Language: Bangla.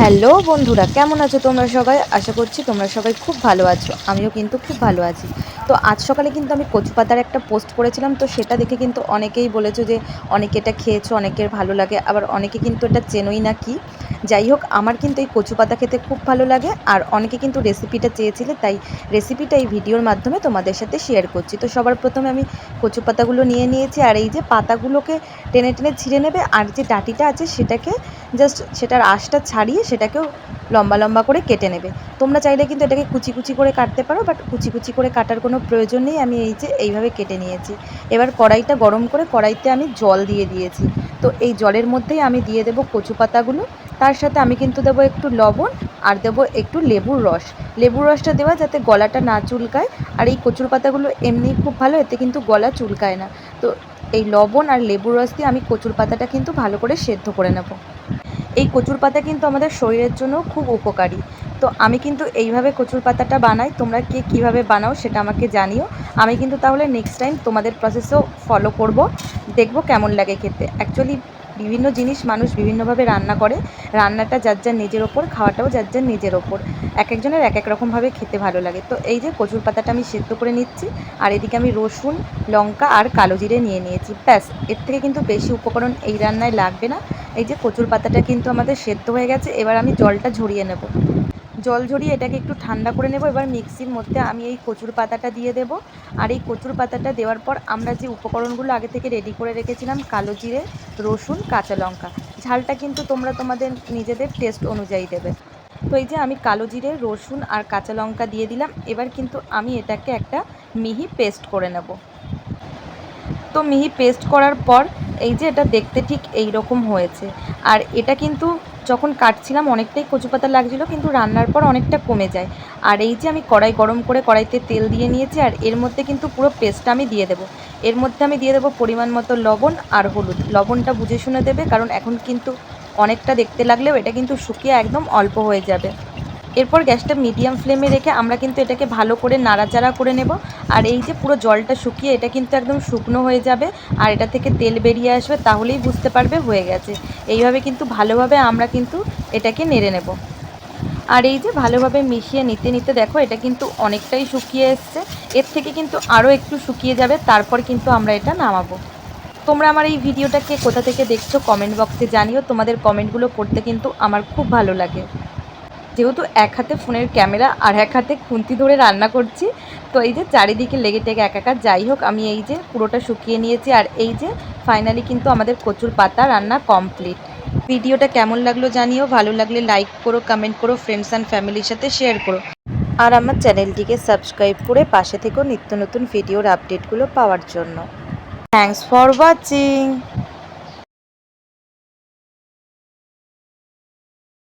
হ্যালো বন্ধুরা, কেমন আছো তোমরা সবাই? আশা করছি তোমরা সবাই খুব ভালো আছো। আমিও কিন্তু খুব ভালো আছি। তো আজ সকালে কিন্তু আমি কচু পাতার একটা পোস্ট করেছিলাম, তো সেটা দেখে কিন্তু অনেকেই বলেছ যে অনেকে এটা খেয়েছো, অনেকের ভালো লাগে, আবার অনেকে কিন্তু এটা চেনোই না কি। যাই হোক, আমার কিন্তু এই কচু পাতা খেতে খুব ভালো লাগে আর অনেকে কিন্তু রেসিপিটা চেয়েছিলে, তাই রেসিপিটা এই ভিডিওর মাধ্যমে তোমাদের সাথে শেয়ার করছি। তো সবার প্রথমে আমি কচু পাতাগুলো নিয়ে নিয়েছি আর এই যে পাতাগুলোকে টেনে টেনে ছিঁড়ে নেবে আর যে ডাটিটা আছে সেটাকে জাস্ট সেটার আঁশটা ছাড়িয়ে সেটাকেও লম্বা লম্বা করে কেটে নেবে। তোমরা চাইলে কিন্তু এটাকে কুচি কুচি করে কাটতে পারো বাট কুচি কুচি করে কাটার কোনো প্রয়োজন নেই, আমি এই যে এইভাবে কেটে নিয়েছি। এবার কড়াইটা গরম করে কড়াইতে আমি জল দিয়ে দিয়েছি। তো এই জলের মধ্যেই আমি দিয়ে দেবো কচু পাতাগুলো। তার সাথে আমি কিন্তু দেবো একটু লবণ আর দেবো একটু লেবুর রস। লেবুর রসটা দেওয়া যাতে গলাটা না চুলকায়। আর এই কচুর পাতাগুলো এমনি খুব ভালো, এতে কিন্তু গলা চুলকায় না। তো এই লবণ আর লেবুর রস দিয়ে আমি কচুর পাতাটা কিন্তু ভালো করে সেদ্ধ করে নেব। এই কচুর পাতা কিন্তু আমাদের শরীরের জন্য খুব উপকারী। তো আমি কিন্তু এইভাবে কচুর পাতাটা বানাই, তোমরা কে কীভাবে বানাও সেটা আমাকে জানিও। আমি কিন্তু তাহলে নেক্সট টাইম তোমাদের প্রসেসও ফলো করব। দেখব কেমন লাগে খেতে। অ্যাকচুয়ালি বিভিন্ন জিনিস মানুষ বিভিন্নভাবে রান্না করে। রান্নাটা যার যার নিজের ওপর, খাওয়াটাও যার যার নিজের ওপর। এক একজনের এক এক রকমভাবে খেতে ভালো লাগে। তো এই যে কচুর পাতাটা আমি সেদ্ধ করে নিচ্ছি, আর এদিকে আমি রসুন, লঙ্কা আর কালো জিরে নিয়ে নিয়েছি। ব্যাস, এর থেকে কিন্তু বেশি উপকরণ এই রান্নায় লাগবে না। এই যে কচুর পাতাটা কিন্তু আমাদের সেদ্ধ হয়ে গেছে, এবার আমি জলটা ঝরিয়ে নেব। জল ঝরিয়ে এটাকে একটু ঠান্ডা করে নেব। এবার মিক্সির মধ্যে আমি এই কচুর পাতাটা দিয়ে দেব। আর এই কচুর পাতাটা দেওয়ার পর আমরা যে উপকরণগুলো আগে থেকে রেডি করে রেখেছিলাম, কালো জিরে, রসুন, কাঁচা লঙ্কা, ঝালটা কিন্তু তোমরা তোমাদের নিজেদের টেস্ট অনুযায়ী দেবে। তো এই যে আমি কালো জিরে, রসুন আর কাঁচা লঙ্কা দিয়ে দিলাম। এবার কিন্তু আমি এটাকে একটা মিহি পেস্ট করে নেব। তো মিহি পেস্ট করার পর এই যে এটা দেখতে ঠিক এই রকম হয়েছে। আর এটা কিন্তু যখন কাটছিলাম, অনেকটাই কচু পাতা লাগছিল, কিন্তু রান্নার পর অনেকটা কমে যায়। আর এই যে আমি কড়াই গরম করে কড়াইতে তেল দিয়ে নিয়েছি, আর এর মধ্যে কিন্তু পুরো পেস্টটা আমি দিয়ে দেবো। এর মধ্যে আমি দিয়ে দেবো পরিমাণ মতো লবণ আর হলুদ। লবণটা বুঝে শুনে দেবে, কারণ এখন কিন্তু অনেকটা দেখতে লাগলেও এটা কিন্তু শুকিয়ে একদম অল্প হয়ে যাবে। এরপর গ্যাসটা মিডিয়াম ফ্লেমে রেখে আমরা কিন্তু এটাকে ভালো করে নাড়াচাড়া করে নেব। আর এই যে পুরো জলটা শুকিয়ে এটা কিন্তু একদম শুকনো হয়ে যাবে, আর এটা থেকে তেল বেরিয়ে আসবে তাহলেই বুঝতে পারবে হয়ে গেছে। এইভাবে কিন্তু ভালোভাবে আমরা কিন্তু এটাকে নেড়ে নেব। আর এই যে ভালোভাবে মিশিয়ে নিতে নিতে দেখো এটা কিন্তু অনেকটাই শুকিয়ে এসছে। এর থেকে কিন্তু আরও একটু শুকিয়ে যাবে, তারপর কিন্তু আমরা এটা নামাবো। তোমরা আমার এই ভিডিওটাকে কোথা থেকে দেখছ কমেন্ট বক্সে জানিও। তোমাদের কমেন্টগুলো পড়তে কিন্তু আমার খুব ভালো লাগে। যেহেতু এক হাতে ফোনের ক্যামেরা আর এক হাতে খুন্তি ধরে রান্না করছি, তো এই যে চারিদিকে লেগে টেগে একাকার যাই হোক, আমি এই যে পুরোটা শুকিয়ে নিয়েছি আর এই যে ফাইনালি কিন্তু আমাদের কচুর পাতা রান্না কমপ্লিট ভিডিওটা কেমন লাগল জানিও, ভালো লাগলে লাইক করো কমেন্ট করো ফ্রেন্ডস অ্যান্ড ফ্যামিলির সাথে শেয়ার করো। আর আমার চ্যানেলটিকে সাবস্ক্রাইব করে পাশে থেকেও নিত্য নতুন ভিডিওর আপডেটগুলো পাওয়ার জন্য। Thanks for watching